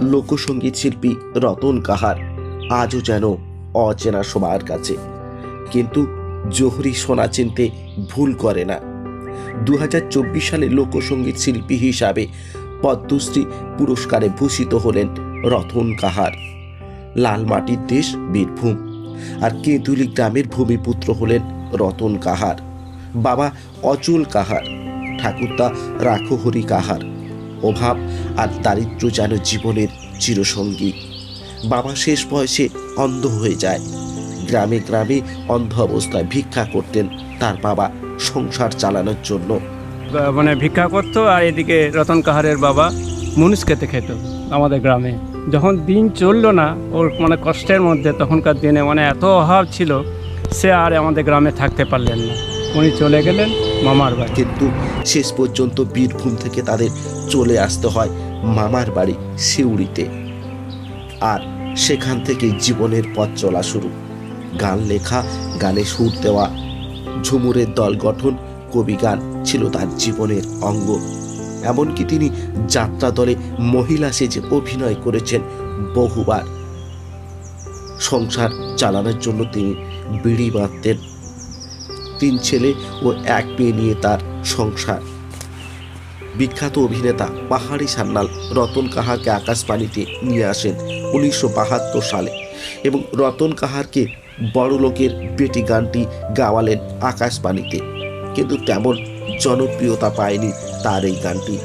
লোকসঙ্গীত শিল্পী রতন কাহার আজও যেন অচেনা সবার কাছে। কিন্তু জোহরি সোনা চিনতে ভুল করে না। দু হাজার চব্বিশ সালে লোকসঙ্গীত শিল্পী হিসাবে পদ্মশ্রী পুরস্কারে ভূষিত হলেন রতন কাহার। লাল মাটির দেশ বীরভূম। আর কেঁদুলি গ্রামের ভূমিপুত্র হলেন রতন কাহার। বাবা অচল কাহার। ঠাকুরদা রাখহরি কাহার অভাব আর দারিদ্র্য যেন জীবনের চিরসঙ্গী। বাবা শেষ বয়সে অন্ধ হয়ে যায়। গ্রামে গ্রামে অন্ধ অবস্থায় ভিক্ষা করতেন তার বাবা সংসার চালানোর জন্য। মানে ভিক্ষা করতো আর এদিকে রতন কাহারের বাবা মুনিশ খেতে খেত আমাদের গ্রামে। যখন দিন চলল না, ওর মানে কষ্টের মধ্যে তখনকার দিনে মানে এত অভাব ছিল, সে আর আমাদের গ্রামে থাকতে পারলেন না। উনি চলে গেলেন মামার বাড়ি। কিন্তু শেষ পর্যন্ত বীরভূম থেকে তাদের চলে আসতে হয় মামার বাড়ি সিউড়িতে। আর সেখান থেকে জীবনের পথ চলা শুরু। গান লেখা, গানে সুর দেওয়া, ঝুমুরের দল গঠন, কবি গান ছিল তার জীবনের অঙ্গ। এমনকি তিনি যাত্রা দলে মহিলা সেজে অভিনয় করেছেন বহুবার। সংসার চালানোর জন্য তিনি বিড়ি বাঁধতেন। তিন ছেলে ও এক মেয়ে নিয়ে তার সংসার। বিখ্যাত অভিনেতা পাহাড়ি সান্যাল রতন কাহারকে আকাশবাণীতে নিয়ে আসেন উনিশশো বাহাত্তর সালে এবং রতন কাহারকে বড় লোকের বেটি গানটি গাওয়ালেন আকাশবাণীতে। কিন্তু তেমন জনপ্রিয়তা পায়নি তার এই গানটি।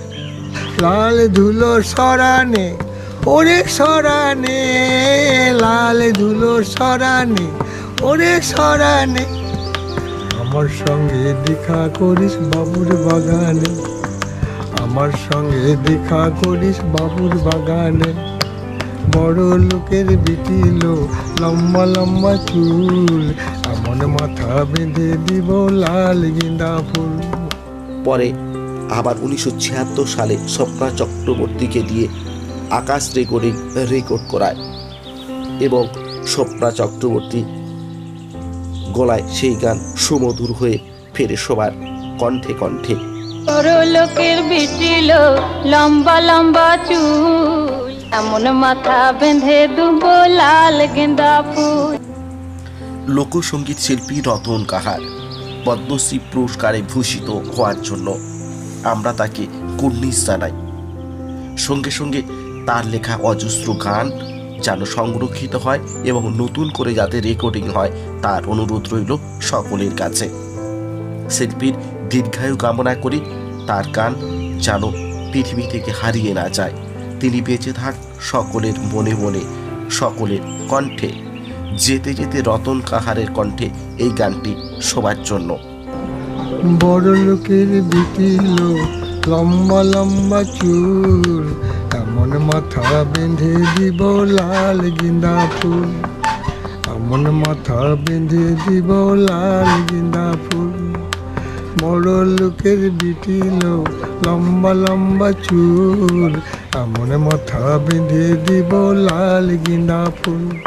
লাল ধুলো সরানে, ওরে সরানে, লাল ধুলো সরানে, ওরে সরানে। আমার সঙ্গে দেখা করিস বাবুর বাগানে। আমার সঙ্গে দেখা করিস বাবুর বাগানে। বড় লোকের বিটিলো, লম্বা লম্বা চুল, এমন মাথা বেঁধে দিব লাল গিন্দা ফুল। পরে আবার উনিশশো ছিয়াত্তর সালে স্বপ্না চক্রবর্তীকে দিয়ে আকাশ রেকর্ডিং রেকর্ড করায় এবং স্বপ্না চক্রবর্তী গলায় সেই গান সুমধুর হয়ে ফেরে সবার কণ্ঠে কণ্ঠে। লোকের বিটিল লম্বা লম্বা চুল এমন মাথা বেঁধে দুবো লাল গেন্দা ফুল। লোকসঙ্গীত শিল্পী রতন কাহার পদ্মশ্রী পুরস্কারে ভূষিত হওয়ার জন্য আমরা তাকে কুর্নিশ জানাই। সঙ্গে সঙ্গে তার লেখা অজস্র গান যেন সংরক্ষিত হয় এবং নতুন করে যাতে রেকর্ডিং হয়, তার অনুরোধ রইল সকলের কাছে। শিল্পীর দীর্ঘায়ু কামনা করি, তার গান যেন পৃথিবী থেকে হারিয়ে না যায়। তিনি বেঁচে থাক সকলের মনে মনে, সকলের কণ্ঠে। যেতে যেতে রতন কাহারের কণ্ঠে এই গানটি সবার জন্য। বড় লোকের বিটিল, লম্বা লম্বা চুল মাথা বেঁধে দিব লাল গেন্দা ফুল। আমন মাথা বেঁধে দিব লাল গেন্দা ফুল। বড় লোকের বিটি লম্বা লম্বা চুল। আমন মাথা বেঁধে দিব লাল গেন্দা ফুল।